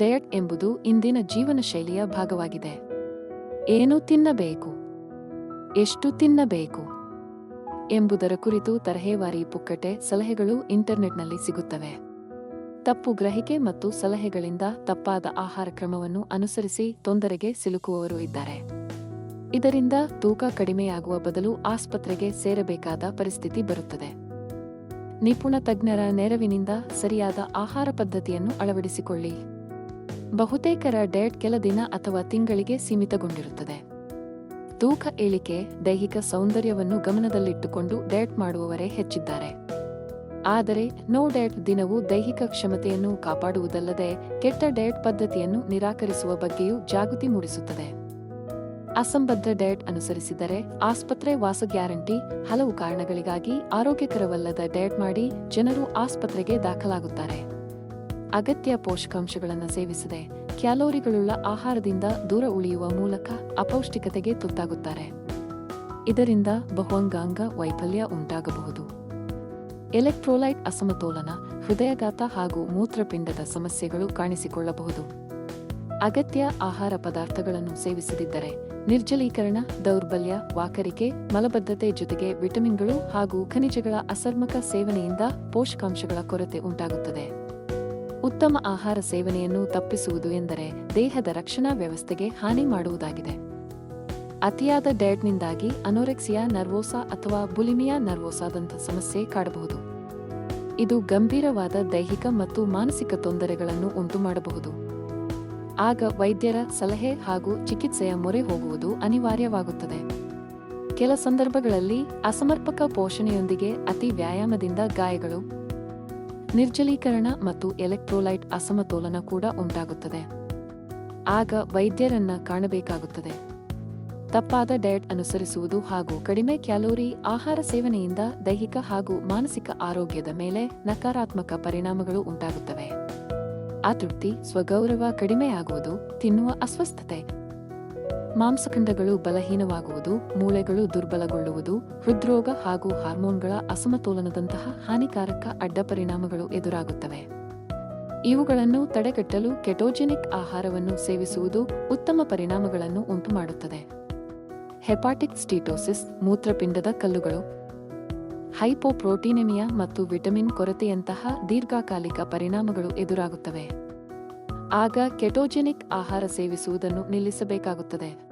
Diet ಎಂಬುದು ಇಂದಿನ ಜೀವನ ಶೈಲಿಯ ಭಾಗವಾಗಿದೆ. ಏನು ತಿನ್ನಬೇಕು? ಎಷ್ಟು ತಿನ್ನಬೇಕು? ಎಂಬುದರ ಕುರಿತು ತರಹೇವಾರಿ ಪುಕ್ಕಟೆ ಸಲಹೆಗಳು ಇಂಟರ್ನೆಟ್ನಲ್ಲಿ ಸಿಗುತ್ತವೆ. ತಪ್ಪು ಗ್ರಹಿಕೆ ಮತ್ತು ಸಲಹೆಗಳಿಂದ ತಪ್ಪಾದ ಆಹಾರ ಕ್ರಮವನ್ನು ಅನುಸರಿಸಿ ತೊಂದರೆಗೆ ಸಿಲುಕುವವರು ಇದ್ದಾರೆ. ಇದರಿಂದ ತೂಕ ಕಡಿಮೆಯಾಗುವ ಬದಲು ಆಸ್ಪತ್ರೆಗೆ ಸೇರಬೇಕಾದ ಪರಿಸ್ಥಿತಿ ಬರುತ್ತದೆ. ನಿಪುಣ ತಜ್ಞರ ನೆರವಿನಿಂದ ಸರಿಯಾದ ಆಹಾರ ಪದ್ಧತಿಯನ್ನು ಅಳವಡಿಸಿಕೊಳ್ಳಿ. ಬಹುತೇಕರ ಡಯಟ್ ಕೆಲ ದಿನ ಅಥವಾ ತಿಂಗಳಿಗೆ ಸೀಮಿತಗೊಂಡಿರುತ್ತದೆ. ತೂಕ ಇಳಿಕೆ ದೈಹಿಕ ಸೌಂದರ್ಯವನ್ನು ಗಮನದಲ್ಲಿಟ್ಟುಕೊಂಡು ಡಯಟ್ ಮಾಡುವವರೇ ಹೆಚ್ಚಿದ್ದಾರೆ. ಆದರೆ, ನೋ ಡಯಟ್ ದಿನವು ದೈಹಿಕ ಕ್ಷಮತೆಯನ್ನು ಕಾಪಾಡುವುದಲ್ಲದೆ ಕೆಟ್ಟ ಡಯಟ್ ಪದ್ಧತಿಯನ್ನು ನಿರಾಕರಿಸುವ ಬಗ್ಗೆಯೂ ಜಾಗೃತಿ ಮೂಡಿಸುತ್ತದೆ. ಅಸಂಬದ್ಧ ಡಯಟ್ ಅನುಸರಿಸಿದರೆ ಆಸ್ಪತ್ರೆ ವಾಸ ಗ್ಯಾರಂಟಿ, ಹಲವು ಕಾರಣಗಳಿಗಾಗಿ ಆರೋಗ್ಯಕರವಲ್ಲದ ಡಯಟ್ ಮಾಡಿ ಜನರು ಆಸ್ಪತ್ರೆಗೆ ದಾಖಲಾಗುತ್ತಾರೆ. ಅಗತ್ಯ ಪೋಷಕಾಂಶಗಳನ್ನು ಸೇವಿಸದೆ ಕ್ಯಾಲೋರಿಗಳುಳ್ಳ ಆಹಾರದಿಂದ ದೂರ ಉಳಿಯುವ ಮೂಲಕ ಅಪೌಷ್ಟಿಕತೆಗೆ ತುತ್ತಾಗುತ್ತಾರೆ. ಇದರಿಂದ ಬಹುಅಂಗಾಂಗ ವೈಫಲ್ಯ ಉಂಟಾಗಬಹುದು. ಎಲೆಕ್ಟ್ರೋಲೈಟ್ ಅಸಮತೋಲನ, ಹೃದಯಘಾತ ಹಾಗೂ ಮೂತ್ರಪಿಂಡದ ಸಮಸ್ಯೆಗಳು ಕಾಣಿಸಿಕೊಳ್ಳಬಹುದು. ಅಗತ್ಯ ಆಹಾರ ಪದಾರ್ಥಗಳನ್ನು ಸೇವಿಸದಿದ್ದರೆ ನಿರ್ಜಲೀಕರಣ, ದೌರ್ಬಲ್ಯ, ವಾಕರಿಕೆ, ಮಲಬದ್ಧತೆ ಜೊತೆಗೆ ವಿಟಮಿನ್ಗಳು ಹಾಗೂ ಖನಿಜಗಳ ಅಸರ್ಮಕ ಸೇವನೆಯಿಂದ ಪೋಷಕಾಂಶಗಳ ಕೊರತೆ ಉಂಟಾಗುತ್ತದೆ. ಉತ್ತಮ ಆಹಾರ ಸೇವನೆಯನ್ನು ತಪ್ಪಿಸುವುದು ಎಂದರೆ ದೇಹದ ರಕ್ಷಣಾ ವ್ಯವಸ್ಥೆಗೆ ಹಾನಿ ಮಾಡುವುದಾಗಿದೆ. ಅತಿಯಾದ ಡಯಟ್ನಿಂದಾಗಿ ಅನೋರೆಕ್ಸಿಯಾ ನರ್ವೋಸಾ ಅಥವಾ ಬುಲಿಮಿಯಾ ನರ್ವೋಸಾದಂಥ ಸಮಸ್ಯೆ ಕಾಡಬಹುದು. ಇದು ಗಂಭೀರವಾದ ದೈಹಿಕ ಮತ್ತು ಮಾನಸಿಕ ತೊಂದರೆಗಳನ್ನು ಉಂಟುಮಾಡಬಹುದು. ಆಗ ವೈದ್ಯರ ಸಲಹೆ ಹಾಗೂ ಚಿಕಿತ್ಸೆಯ ಮೊರೆ ಹೋಗುವುದು ಅನಿವಾರ್ಯವಾಗುತ್ತದೆ. ಕೆಲ ಸಂದರ್ಭಗಳಲ್ಲಿ ಅಸಮರ್ಪಕ ಪೋಷಣೆಯೊಂದಿಗೆ ಅತಿ ವ್ಯಾಯಾಮದಿಂದ ಗಾಯಗಳು ನಿರ್ಜಲೀಕರಣ ಮತ್ತು ಎಲೆಕ್ಟ್ರೋಲೈಟ್ ಅಸಮತೋಲನ ಕೂಡ ಉಂಟಾಗುತ್ತದೆ. ಆಗ ವೈದ್ಯರನ್ನ ಕಾಣಬೇಕಾಗುತ್ತದೆ. ತಪ್ಪಾದ ಡಯಟ್ ಅನುಸರಿಸುವುದು ಹಾಗೂ ಕಡಿಮೆ ಕ್ಯಾಲೋರಿ ಆಹಾರ ಸೇವನೆಯಿಂದ ದೈಹಿಕ ಹಾಗೂ ಮಾನಸಿಕ ಆರೋಗ್ಯದ ಮೇಲೆ ನಕಾರಾತ್ಮಕ ಪರಿಣಾಮಗಳು ಉಂಟಾಗುತ್ತವೆ. ಅತೃಪ್ತಿ, ಸ್ವಗೌರವ ಕಡಿಮೆಯಾಗುವುದು, ತಿನ್ನುವ ಅಸ್ವಸ್ಥತೆ ಮಾಂಸಖಂಡಗಳು ಬಲಹೀನವಾಗುವುದು, ಮೂಳೆಗಳು ದುರ್ಬಲಗೊಳ್ಳುವುದು, ಹೃದ್ರೋಗ ಹಾಗೂ ಹಾರ್ಮೋನ್ಗಳ ಅಸಮತೋಲನದಂತಹ ಹಾನಿಕಾರಕ ಅಡ್ಡಪರಿಣಾಮಗಳು ಎದುರಾಗುತ್ತವೆ. ಇವುಗಳನ್ನು ತಡೆಗಟ್ಟಲು ಕೆಟೋಜೆನಿಕ್ ಆಹಾರವನ್ನು ಸೇವಿಸುವುದು ಉತ್ತಮ ಪರಿಣಾಮಗಳನ್ನು ಉಂಟುಮಾಡುತ್ತದೆ. ಹೆಪಾಟಿಕ್ ಸ್ಟೀಟೋಸಿಸ್ ಮೂತ್ರಪಿಂಡದ ಕಲ್ಲುಗಳು. ಹೈಪೋಪ್ರೋಟೀನೆಮಿಯಾ ಮತ್ತು ವಿಟಮಿನ್ ಕೊರತೆಯಂತಹ ದೀರ್ಘಕಾಲಿಕ ಪರಿಣಾಮಗಳು ಎದುರಾಗುತ್ತವೆ. ಆಗ ಕೆಟೋಜೆನಿಕ್ ಆಹಾರ ಸೇವಿಸುವುದನ್ನು ನಿಲ್ಲಿಸಬೇಕಾಗುತ್ತದೆ.